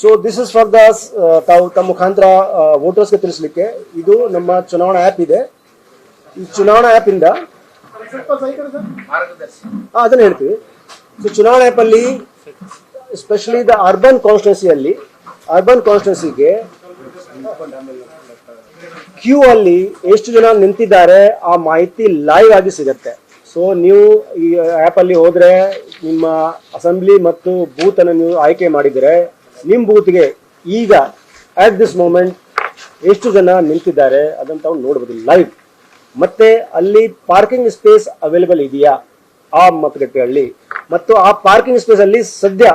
So this is for the ತಾವು ತಮ್ಮ ಮುಖಾಂತರ ವೋಟರ್ಸ್ಗೆ ತಿಳಿಸ್ಲಿಕ್ಕೆ. ಇದು ನಮ್ಮ ಚುನಾವಣಾ ಆ್ಯಪ್ ಇದೆ. ಈ ಚುನಾವಣಾ ಆ್ಯಪ್ ಇಂದ ಹಾ, ಅದನ್ನ ಹೇಳ್ತೀವಿ. ಸೊ ಚುನಾವಣಾ ಆ್ಯಪಲ್ಲಿ ಎಸ್ಪೆಷಲಿ ದ ಅರ್ಬನ್ ಕಾನ್ಸ್ಟಿಟ್ಯೂನ್ಸಿಯಲ್ಲಿ ಅರ್ಬನ್ ಕಾನ್ಸ್ಟಿಟ್ಯೂನ್ಸಿಗೆ ಕ್ಯೂ ಅಲ್ಲಿ ಎಷ್ಟು ಜನ ನಿಂತಿದ್ದಾರೆ ಆ ಮಾಹಿತಿ ಲೈವ್ ಆಗಿ ಸಿಗತ್ತೆ. ಸೊ ನೀವು ಈ ಆ್ಯಪಲ್ಲಿ ಹೋದರೆ ನಿಮ್ಮ ಅಸೆಂಬ್ಲಿ ಮತ್ತು ಬೂತನ್ನು ನೀವು ಆಯ್ಕೆ ಮಾಡಿದರೆ ನಿಮ್ಮ ಬೂತ್ಗೆ ಈಗ ಅಟ್ ದಿಸ್ ಮೂಮೆಂಟ್ ಎಷ್ಟು ಜನ ನಿಂತಿದ್ದಾರೆ ಅದನ್ನು ತಾವು ನೋಡ್ಬೋದು ಲೈವ್ ಮತ್ತೆ ಅಲ್ಲಿ ಪಾರ್ಕಿಂಗ್ ಸ್ಪೇಸ್ ಅವೈಲೇಬಲ್ ಇದೆಯಾ? ಆ ಮತಗಟ್ಟೆಯಲ್ಲಿ ಮತ್ತು ಆ ಪಾರ್ಕಿಂಗ್ ಸ್ಪೇಸ್ ಅಲ್ಲಿ ಸದ್ಯ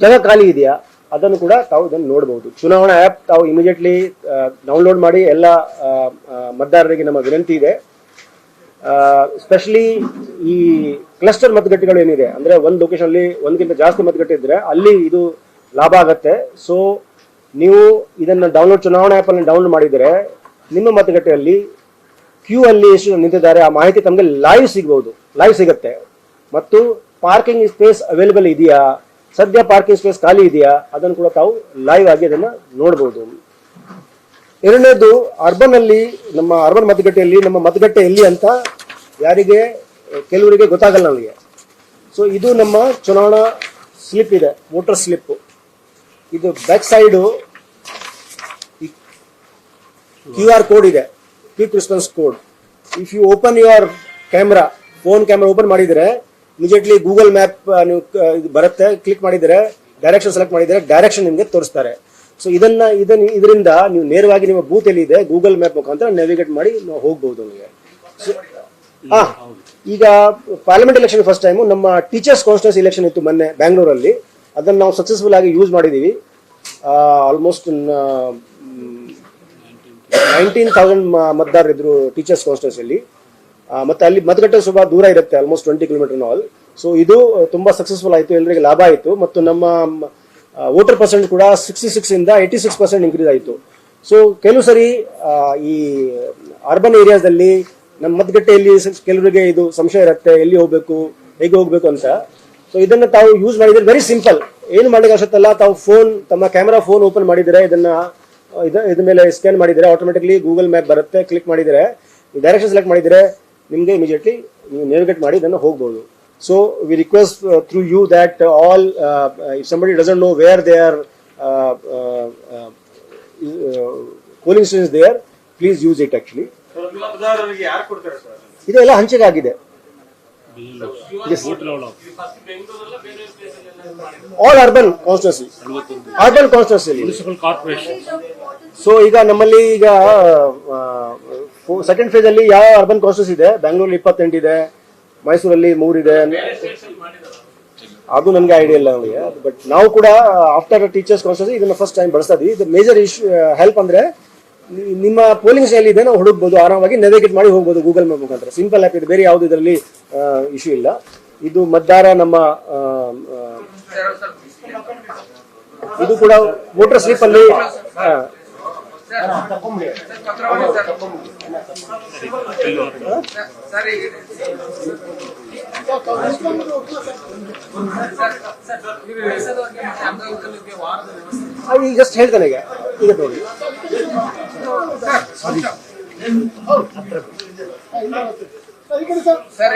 ಜಾಗ ಖಾಲಿ ಇದೆಯಾ? ಅದನ್ನು ಕೂಡ ತಾವು ಇದನ್ನು ನೋಡಬಹುದು ಚುನಾವಣಾ ಆ್ಯಪ್ ತಾವು ಇಮಿಡಿಯೇಟ್ಲಿ ಡೌನ್ಲೋಡ್ ಮಾಡಿ ಎಲ್ಲ ಮತದಾರರಿಗೆ ನಮ್ಮ ವಿನಂತಿ ಇದೆ. ಸ್ಪೆಷಲಿ ಈ ಕ್ಲಸ್ಟರ್ ಮತಗಟ್ಟೆಗಳು ಏನಿದೆ, ಅಂದ್ರೆ ಒಂದು ಲೊಕೇಶನ್ ಅಲ್ಲಿ ಒಂದಕ್ಕಿಂತ ಜಾಸ್ತಿ ಮತಗಟ್ಟೆ ಇದ್ರೆ ಅಲ್ಲಿ ಇದು ಲಾಭ ಆಗತ್ತೆ. ಸೊ ನೀವು ಇದನ್ನ ಡೌನ್ಲೋಡ್ ಚುನಾವಣಾ ಆ್ಯಪ್ ಅಲ್ಲಿ ಡೌನ್ಲೋಡ್ ಮಾಡಿದರೆ, ನಿಮ್ಮ ಮತಗಟ್ಟೆಯಲ್ಲಿ ಕ್ಯೂ ಅಲ್ಲಿ ಎಷ್ಟು ನಿಂತಿದ್ದಾರೆ, ಆ ಮಾಹಿತಿ ತಮಗೆ ಲೈವ್ ಸಿಗಬಹುದು ಲೈವ್ ಸಿಗುತ್ತೆ. ಮತ್ತು ಪಾರ್ಕಿಂಗ್ ಸ್ಪೇಸ್ ಅವೈಲೇಬಲ್ ಇದೆಯಾ? ಸದ್ಯ ಪಾರ್ಕಿಂಗ್ ಸ್ಪೇಸ್ ಖಾಲಿ ಇದೆಯಾ? ಅದನ್ನು ಕೂಡ ತಾವು ಲೈವ್ ಆಗಿ ಅದನ್ನ ನೋಡಬಹುದು ಎರಡನೇದು ಅರ್ಬನ್ ಅಲ್ಲಿ ನಮ್ಮ ಅರ್ಬನ್ ಮತಗಟ್ಟೆಯಲ್ಲಿ ನಮ್ಮ ಮತಗಟ್ಟೆ ಎಲ್ಲಿ ಅಂತ ಯಾರಿಗೆ, ಕೆಲವರಿಗೆ ಗೊತ್ತಾಗಲ್ಲ ನಮಗೆ. ಸೊ ಇದು ನಮ್ಮ ಚುನಾವಣಾ ಸ್ಲಿಪ್ ಇದೆ ವೋಟರ್ ಸ್ಲಿಪ್ ಇದು back side Q R code ಇದೆ. Quick response code if you open your camera phone camera open ಮಾಡಿದರೆ ಇಮಿಡಿಯೇಟ್ಲಿ ಗೂಗಲ್ ಮ್ಯಾಪ್ ನೀವು ಬರುತ್ತೆ. ಕ್ಲಿಕ್ ಮಾಡಿದರೆ ಡೈರೆಕ್ಷನ್ ಸೆಲೆಕ್ಟ್ ಮಾಡಿದರೆ ಡೈರೆಕ್ಷನ್ ನಿಮಗೆ ತೋರಿಸ್ತಾರೆ. ಸೊ ಇದನ್ನ ಇದನ್ನ, ಇದರಿಂದ ನೀವು ನೇರವಾಗಿ ನಿಮ್ಮ ಬೂತ್ ಎಲ್ಲಿ ಇದೆ ಗೂಗಲ್ ಮ್ಯಾಪ್ ಮುಖಾಂತರ ನ್ಯಾವಿಗೇಟ್ ಮಾಡಿ ನಾವು ಹೋಗ್ಬೋದು ನಿಮಗೆ ಹಾ ಈಗ ಪಾರ್ಲಿಮೆಂಟ್ ಎಲೆಕ್ಷನ್ ಫಸ್ಟ್ ಟೈಮು ನಮ್ಮ ಟೀಚರ್ಸ್ ಕಾನ್ಸ್ಟಿಟ್ಯೂನ್ಸಿ ಎಲೆಕ್ಷನ್ ಇತ್ತು ಮೊನ್ನೆ ಬ್ಯಾಂಗ್ಳೂರಲ್ಲಿ ಅದನ್ನು ನಾವು ಸಕ್ಸಸ್ಫುಲ್ ಆಗಿ ಯೂಸ್ ಮಾಡಿದ್ದೀವಿ ಆಲ್ಮೋಸ್ಟ್ ನೈನ್ಟೀನ್ ತೌಸಂಡ್ ಮತದಾರರು ಇದ್ರು ಟೀಚರ್ಸ್ ಅಲ್ಲಿ. ಮತ್ತೆ ಅಲ್ಲಿ ಮತಗಟ್ಟೆ ಸ್ವಲ್ಪ ದೂರ ಇರುತ್ತೆ almost twenty kilometre all so ಇದು ತುಂಬಾ ಸಕ್ಸಸ್ಫುಲ್ ಆಯಿತು ಎಲ್ಲರಿಗೆ ಲಾಭ ಆಯಿತು. ಮತ್ತು ನಮ್ಮ ವೋಟರ್ ಪರ್ಸೆಂಟ್ ಕೂಡ ಸಿಕ್ಸ್ಟಿ ಸಿಕ್ಸ್ ಇಂದ ಏಯ್ಟಿ ಸಿಕ್ಸ್ ಪರ್ಸೆಂಟ್ ಇನ್ಕ್ರೀಸ್ ಆಯಿತು. ಸೊ ಕೆಲವು ಸರಿ ಈ ಅರ್ಬನ್ ಏರಿಯಾದಲ್ಲಿ ನಮ್ಮ ಮತಗಟ್ಟೆಯಲ್ಲಿ ಕೆಲವರಿಗೆ ಇದು ಸಂಶಯ ಇರುತ್ತೆ, ಎಲ್ಲಿ ಹೋಗ್ಬೇಕು, ಹೇಗೆ ಹೋಗ್ಬೇಕು ಅಂತ. ಸೊ ಇದನ್ನ ತಾವು ಯೂಸ್ ಮಾಡಿದ್ರೆ ವೆರಿ ಸಿಂಪಲ್ ಏನು ಮಾಡಲಿಕ್ಕೆ ಅವಶ್ಯಕಲ್ಲ ತಾವು ಫೋನ್ ತಮ್ಮ ಕ್ಯಾಮರಾ ಫೋನ್ ಓಪನ್ ಮಾಡಿದರೆ ಇದನ್ನ ಇದ ಇದ್ರ ಮೇಲೆ ಸ್ಕ್ಯಾನ್ ಮಾಡಿದರೆ ಆಟೋಮೆಟಿಕ್ಲಿ ಗೂಗಲ್ ಮ್ಯಾಪ್ ಬರುತ್ತೆ. ಕ್ಲಿಕ್ ಮಾಡಿದರೆ ಡೈರೆಕ್ಷನ್ ಸೆಲೆಕ್ಟ್ ಮಾಡಿದರೆ ನಿಮಗೆ ಇಮಿಡಿಯೇಟ್ಲಿ ನೀವು ನೇವಿಗೇಟ್ ಮಾಡಿ ಇದನ್ನು ಹೋಗ್ಬೋದು. So we request through you that all if somebody doesn't know where they are polling stations there please use it actually ಇದೆಲ್ಲ ಹಂಚಿಕೆ ಆಗಿದೆ. All urban constituency urban constituency municipal corporation so ಈಗ ನಮ್ಮಲ್ಲಿ ಈಗ ಸೆಕೆಂಡ್ ಫೇಸ್ ಅಲ್ಲಿ ಯಾವ urban constituency ಇದೆ? ಬೆಂಗಳೂರಲ್ಲಿ ಇಪ್ಪತ್ತೆಂಟು ಇದೆ. ಮೈಸೂರಲ್ಲಿ ಮೂರಿದೆ ಅದು ನನಗೆ ಐಡಿಯಾ ಇಲ್ಲ ನಮಗೆ ಬಟ್ ನಾವು ಕೂಡ ಆಫ್ಟರ್ ಟೀಚರ್ಸ್ ಕಾನ್ಸ್ಟಿಟ್ಯೂನ್ಸಿ ಇದನ್ನ ಫಸ್ಟ್ ಟೈಮ್ ಬಳಸ್ತಾ ಇದೀವಿ. ಇದು ಮೇಜರ್ ಇಶ್ಯೂ ಹೆಲ್ಪ್ ಅಂದ್ರೆ ನಿಮ್ಮ ಪೋಲಿಂಗ್ ಎಲ್ಲಿ ಇದೆ ನಾವು ಹುಡುಕ್ಬೋದು, ಆರಾಮಾಗಿ ನೆವಿಗೇಟ್ ಮಾಡಿ ಹೋಗ್ಬೋದು ಗೂಗಲ್ ಮ್ಯಾಪ್ ಮುಖಾಂತರ. ಸಿಂಪಲ್ ಆ್ಯಪ್ ಇದೆ, ಬೇರೆ ಯಾವುದು ಇದರಲ್ಲಿ ಇಶ್ಯೂ ಇಲ್ಲ. ಇದು ಮತದಾರ ನಮ್ಮ ಇದು ಕೂಡ ವೋಟರ್ ಸ್ಲಿಪ್ ಅಲ್ಲಿ ಈಗ ಜಸ್ಟ್ ಹೇಳ್ತಾನೆ ಈಗ. ಈಗ ನೋಡಿ. ಸರ್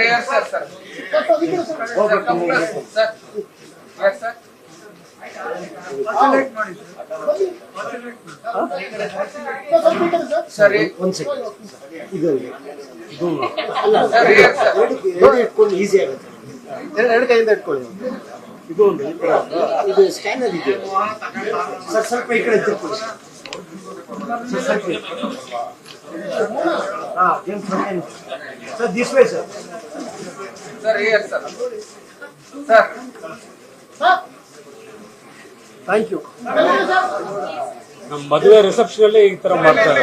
ಸರ್ ಒಂದ್ ಸೆಕೆಂಡ್ ಸರ್ ಇಟ್ಕೊಂಡು ಈಸಿ ಆಗುತ್ತೆ. ಎರಡು ಕೈಯಿಂದ ಇಟ್ಕೊಳ್ಳಿ. ಇದು ಒಂದು ಈ ತರ. ಇದು ಸ್ಕ್ಯಾನರ್ ಇದೆ. ಸರ್ ಸ್ವಲ್ಪ ಈ ಕಡೆ ತಿರ್ಕೊಳ್ಳಿ ಸರ್ ಸ್ವಲ್ಪ ಈ ಕಡೆ. ಹಾ James front sir this way sir sir here sir sir thank you ನಮ್ಮ ಮದುವೆ ರಿಸೆಪ್ಷನ್ ಅಲ್ಲಿ ಈ ತರ ಮಾಡ್ತಾರೆ.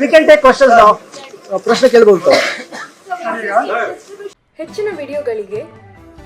ವಿ ಕ್ಯಾನ್ ಟೇಕ್ ಕ್ವಶನ್ಸ್ ನಾವು ಪ್ರಶ್ನೆ ಕೇಳ್ಬೋದು. ತಾವು. ಹೆಚ್ಚಿನ ವಿಡಿಯೋಗಳಿಗೆ